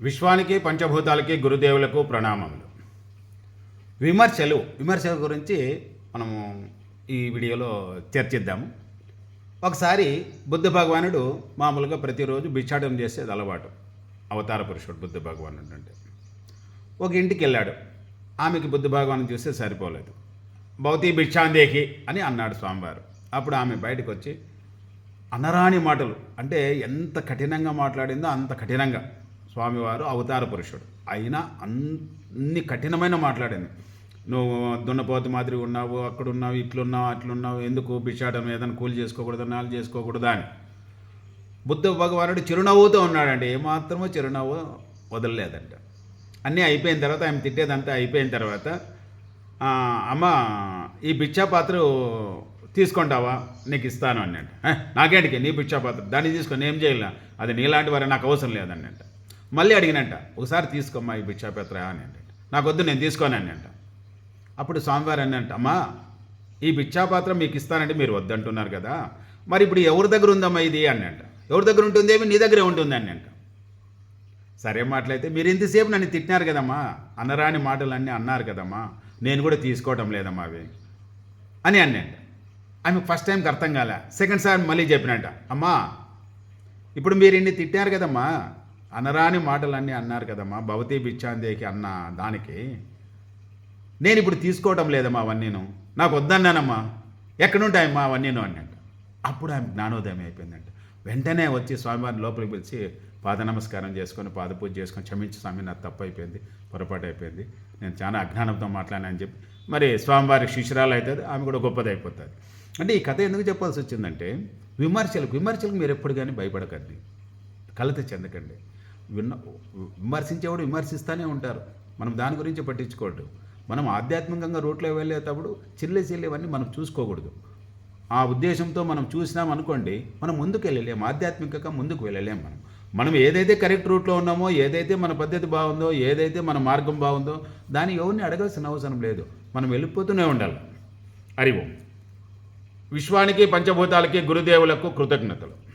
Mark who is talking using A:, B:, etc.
A: విశ్వానికి పంచభూతాలకి గురుదేవులకు ప్రణామములు. విమర్శలు విమర్శల గురించి మనము ఈ వీడియోలో చర్చిద్దాము. ఒకసారి బుద్ధ భగవానుడు మామూలుగా ప్రతిరోజు భిక్షాటం చేసేది అలవాటు. అవతార పురుషుడు బుద్ధ భగవానుడు అంటే. ఒక ఇంటికి వెళ్ళాడు ఆమెకి బుద్ధ భగవాను చూస్తే సరిపోలేదు. భౌతి భిక్షాందేహి అని అన్నాడు స్వామివారు. అప్పుడు ఆమె బయటకు వచ్చి అనరాని మాటలు. అంటే ఎంత కఠినంగా మాట్లాడిందో అంత కఠినంగా. స్వామివారు అవతార పురుషుడు. అయినా అన్ని కఠినమైన మాట్లాడింది. నువ్వు దున్నపోతు మాదిరి ఉన్నావు అక్కడున్నావు ఇట్లున్నావు అట్లున్నావు ఎందుకు బిషాటం ఏదైనా కూలి చేసుకోకూడదు నాలు చేసుకోకూడదా అని. బుద్ధ భగవానుడు చిరునవ్వుతో ఉన్నాడండి. ఏమాత్రమో చిరునవ్వు వదలలేదంట. అన్నీ అయిపోయిన తర్వాత ఆమె తిట్టేదంతా అయిపోయిన తర్వాత అమ్మ ఈ భిక్షా పాత్ర తీసుకుంటావా? నీకు ఇస్తాను అన్నట్టు నాకేంటికి? నీ భిక్షా పాత్ర దాన్ని తీసుకొని ఏం చేయాల అది నీలాంటి వారు నాకు అవసరం లేదన్నట్ట మళ్ళీ అడిగినంట ఒకసారి తీసుకోమ్మా ఈ భిక్షాపత్ర అని అంటే. నాకు వద్దు నేను తీసుకోను అంట. అప్పుడు స్వామివారు అన్నట్టు అమ్మా ఈ భిక్షాపాత్ర మీకు ఇస్తానంటే మీరు వద్దంటున్నారు కదా. మరి ఇప్పుడు ఎవరి దగ్గర ఉందమ్మా ఇది? అన్నట్ట ఎవరి దగ్గర ఉంటుంది ఏమి? నీ దగ్గరే ఉంటుంది అన్నట్ట సరే మాటలైతే మీరు ఇంతసేపు నన్ను తిట్టినారు కదమ్మా. అనరాని మాటలన్నీ అన్నారు కదమ్మా. నేను కూడా తీసుకోవటం లేదమ్మా అవి. అని అన్నంట ఆమె ఫస్ట్ టైంకి అర్థం కాలే. సెకండ్ సార్ మళ్ళీ చెప్పినట్ట అమ్మా ఇప్పుడు మీరు ఇన్ని తిట్టారు కదమ్మా. అనరాని మాటలన్నీ అన్నారు కదమ్మా. భవతి బిచ్చాందేకి అన్న దానికి నేను ఇప్పుడు తీసుకోవటం లేదమ్మా అవన్నీను. నాకు వద్దన్నానమ్మా. ఎక్కడుంటాయమ్మా అవన్నీను అన్నట్టు. అప్పుడు ఆమె జ్ఞానోదయం అయిపోయిందంట. వెంటనే వచ్చి స్వామివారిని లోపలికి పిలిచి పాద నమస్కారం చేసుకొని పాద పూజ చేసుకొని క్షమించి స్వామి నాకు తప్పు అయిపోయింది పొరపాటు అయిపోయింది. నేను చాలా అజ్ఞానంతో మాట్లాడానని అని చెప్పి మరి స్వామివారి శిష్యురాలు అవుతుంది ఆమె కూడా గొప్పది అయిపోతుంది. అంటే ఈ కథ ఎందుకు చెప్పాల్సి వచ్చిందంటే విమర్శలకు విమర్శలకు మీరు ఎప్పుడు కానీ భయపడకండి. కలత చెందకండి. విన్న విమర్శించేవాడు విమర్శిస్తూనే ఉంటారు. మనం దాని గురించి పట్టించుకోవద్దు. మనం ఆధ్యాత్మికంగా రూట్లో వెళ్ళేటప్పుడు చిల్లి చిల్లివన్నీ మనం చూసుకోకూడదు. ఆ ఉద్దేశంతో మనం చూసినాం అనుకోండి మనం ముందుకు వెళ్ళలేం ఆధ్యాత్మికంగా ముందుకు వెళ్ళలేము మనం. మనం ఏదైతే కరెక్ట్ రూట్లో ఉన్నామో ఏదైతే మన పద్ధతి బాగుందో ఏదైతే మన మార్గం బాగుందో దాన్ని ఎవరిని అడగాల్సిన అవసరం లేదు. మనం వెళ్ళిపోతూనే ఉండాలి. హరి ఓం. విశ్వానికి పంచభూతాలకి గురుదేవులకు కృతజ్ఞతలు.